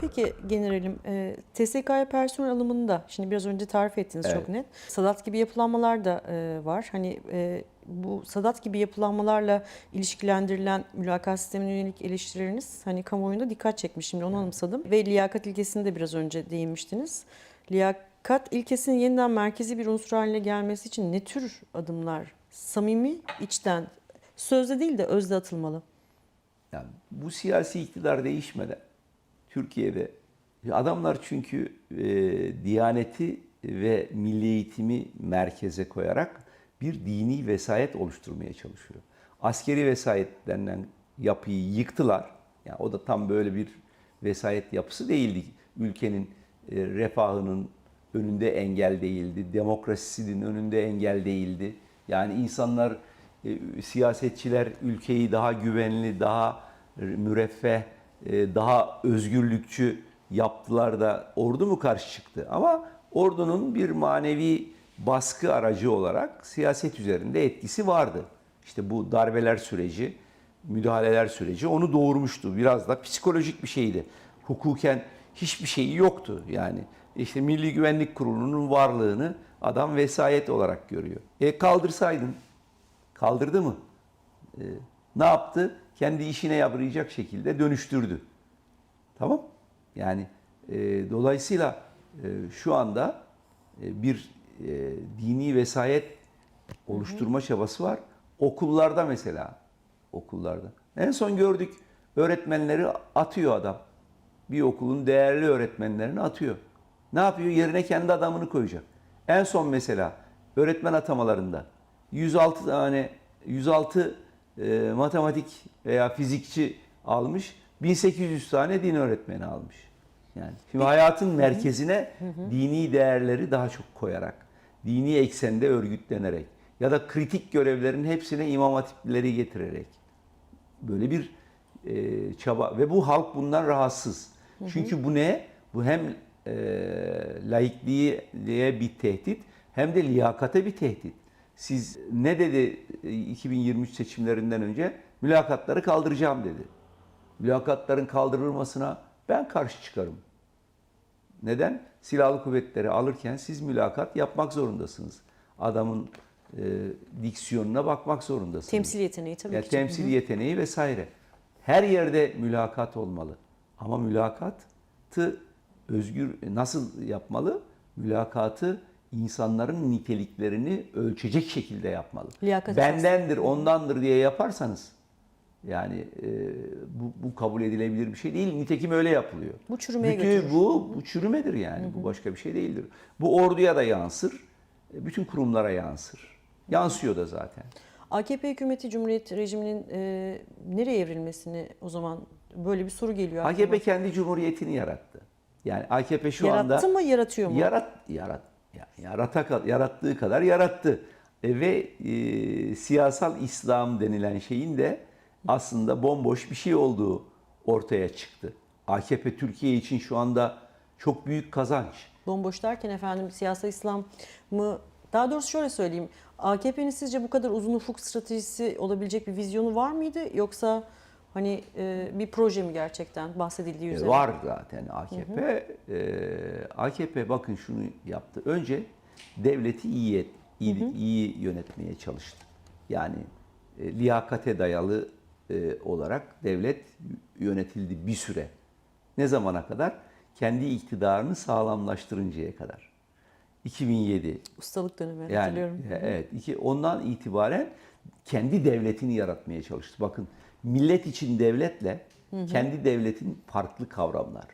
Peki generalim, e, TSK'ya personel alımında, şimdi biraz önce tarif ettiniz çok Evet. net. Sadat gibi yapılanmalar da e, var. Hani e, bu Sadat gibi yapılanmalarla ilişkilendirilen mülakat sistemine yönelik eleştirileriniz hani kamuoyunda dikkat çekmiş. Şimdi onu anımsadım. Ve liyakat ilkesini de biraz önce değinmiştiniz. Liyakat ilkesinin yeniden merkezi bir unsur haline gelmesi için ne tür adımlar samimi, içten, sözde değil de özde atılmalı? Yani bu siyasi iktidar değişmeden Türkiye'de adamlar çünkü e, diyaneti ve milli eğitimi merkeze koyarak bir dini vesayet oluşturmaya çalışıyor. Askeri vesayet denilen yapıyı yıktılar. Yani o da tam böyle bir vesayet yapısı değildi. Ülkenin e, refahının önünde engel değildi. Demokrasisinin önünde engel değildi. Yani insanlar, e, siyasetçiler ülkeyi daha güvenli, daha müreffeh, e, daha özgürlükçü yaptılar da ordu mu karşı çıktı? Ama ordunun bir manevi baskı aracı olarak siyaset üzerinde etkisi vardı. İşte bu darbeler süreci, müdahaleler süreci onu doğurmuştu. Biraz da psikolojik bir şeydi. Hukuken hiçbir şeyi yoktu. Yani işte Milli Güvenlik Kurulu'nun varlığını adam vesayet olarak görüyor. E kaldırsaydın, kaldırdı mı? E, ne yaptı? Kendi işine yarayacak şekilde dönüştürdü. Tamam? Yani e, dolayısıyla e, şu anda e, bir e, dini vesayet oluşturma çabası var. Okullarda mesela, okullarda. En son gördük öğretmenleri atıyor adam. Bir okulun değerli öğretmenlerini atıyor. Ne yapıyor? Yerine kendi adamını koyacak. En son mesela öğretmen atamalarında 106 tane 106 e, matematik veya fizikçi almış, 1800 tane din öğretmeni almış. Yani şimdi hayatın merkezine dini değerleri daha çok koyarak, dini eksende örgütlenerek ya da kritik görevlerin hepsine imam hatipleri getirerek böyle bir e, çaba ve bu halk bundan rahatsız. Çünkü bu ne? Bu hem e, laikliğe bir tehdit hem de liyakate bir tehdit. Siz ne dedi e, 2023 seçimlerinden önce? Mülakatları kaldıracağım dedi. Mülakatların kaldırılmasına ben karşı çıkarım. Neden? Silahlı kuvvetleri alırken siz mülakat yapmak zorundasınız. Adamın e, diksiyonuna bakmak zorundasınız. Temsil yeteneği tabii Ya ki. temsil yeteneği vesaire. Her yerde mülakat olmalı. Ama mülakatı özgür nasıl yapmalı? Mülakatı insanların niteliklerini ölçecek şekilde yapmalı. Liyakat Bendendir, ondandır diye yaparsanız yani e, bu, bu kabul edilebilir bir şey değil. Nitekim öyle yapılıyor. Bu çürümeye Bütün götürür. bu, bu çürümedir yani. Bu başka bir şey değildir. Bu orduya da yansır. e, Bütün kurumlara yansır. Yansıyor da zaten. AKP hükümeti Cumhuriyet rejiminin e, nereye evrilmesini o zaman böyle bir soru geliyor. AKP kendi cumhuriyetini yarattı. Yani AKP şu Yarattı anda mı yaratıyor mu? yarat yarat ya- yarata yarattığı kadar yarattı. E, ve e, siyasal İslam denilen şeyin de aslında bomboş bir şey olduğu ortaya çıktı. AKP Türkiye için şu anda çok büyük kazanç. Bomboş derken efendim siyasal İslam mı? Daha doğrusu şöyle söyleyeyim. AKP'nin sizce bu kadar uzun ufuk stratejisi olabilecek bir vizyonu var mıydı? Yoksa hani e, bir proje mi gerçekten bahsedildiği E, üzere? Var zaten AKP. E, AKP bakın şunu yaptı. Önce devleti iyi, et- iyi, iyi yönetmeye çalıştı. Yani e, liyakate dayalı e, olarak devlet yönetildi bir süre. Ne zamana kadar? Kendi iktidarını sağlamlaştırıncaya kadar. 2007 Ustalık dönemi yani hatırlıyorum. e, evet iki ondan itibaren kendi devletini yaratmaya çalıştı. Bakın millet için devletle kendi devletin farklı kavramlar.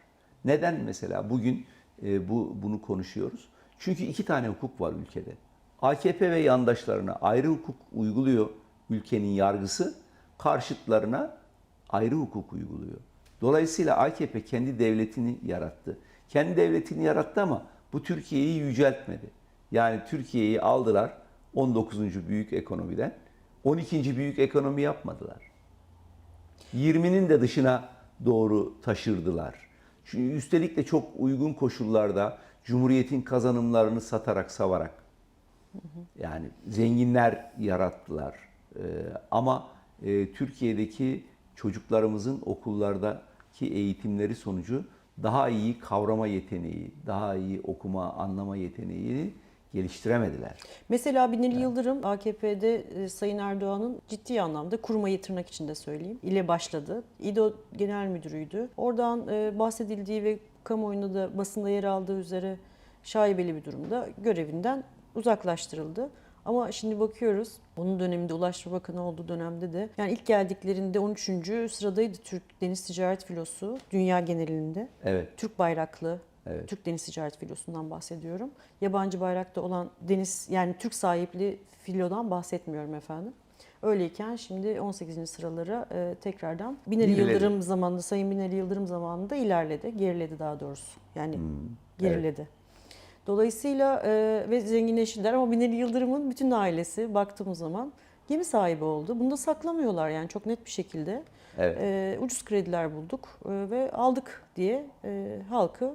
Neden mesela bugün e, bu bunu konuşuyoruz? Çünkü iki tane hukuk var ülkede. AKP ve yandaşlarına ayrı hukuk uyguluyor ülkenin yargısı, karşıtlarına ayrı hukuk uyguluyor. Dolayısıyla AKP kendi devletini yarattı. Kendi devletini yarattı ama bu Türkiye'yi yüceltmedi. Yani Türkiye'yi aldılar 19. büyük ekonomiden 12. büyük ekonomi yapmadılar. 20'nin de dışına doğru taşırdılar. Çünkü üstelik de çok uygun koşullarda Cumhuriyet'in kazanımlarını satarak, savarak. Yani zenginler yarattılar. Ee, ama e, Türkiye'deki çocuklarımızın okullardaki eğitimleri sonucu daha iyi kavrama yeteneği, daha iyi okuma, anlama yeteneğini geliştiremediler. Mesela Binali Yıldırım AKP'de e, Sayın Erdoğan'ın ciddi anlamda kurmayı tırnak içinde söyleyeyim ile başladı. İDO Genel Müdürü'ydü. Oradan e, bahsedildiği ve kamuoyunda da basında yer aldığı üzere şaibeli bir durumda görevinden uzaklaştırıldı. Ama şimdi bakıyoruz onun döneminde Ulaştırma Bakanı olduğu dönemde de yani ilk geldiklerinde 13. sıradaydı Türk Deniz Ticaret Filosu dünya genelinde. Evet. Türk bayraklı Evet. Türk Deniz Ticaret Filosu'ndan bahsediyorum. Yabancı bayrakta olan deniz yani Türk sahipli filodan bahsetmiyorum efendim. Öyleyken şimdi 18. sıralara e, tekrardan Binali. Yıldırım zamanında Sayın Binali Yıldırım zamanında ilerledi. Geriledi daha doğrusu. Yani Hmm, geriledi. Dolayısıyla e, ve zenginleştiler ama Binali Yıldırım'ın bütün ailesi baktığımız zaman gemi sahibi oldu. Bunu da saklamıyorlar yani çok net bir şekilde. Evet. E, ucuz krediler bulduk e, ve aldık diye e, halkı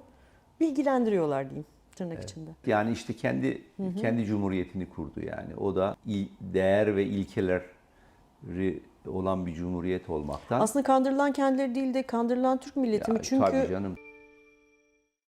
bilgilendiriyorlar diyeyim tırnak içinde. Yani işte kendi kendi cumhuriyetini kurdu yani. O da değer ve ilkeleri olan bir cumhuriyet olmaktan. Aslında kandırılan kendileri değil de kandırılan Türk milleti mi? Ya, Çünkü tabii canım.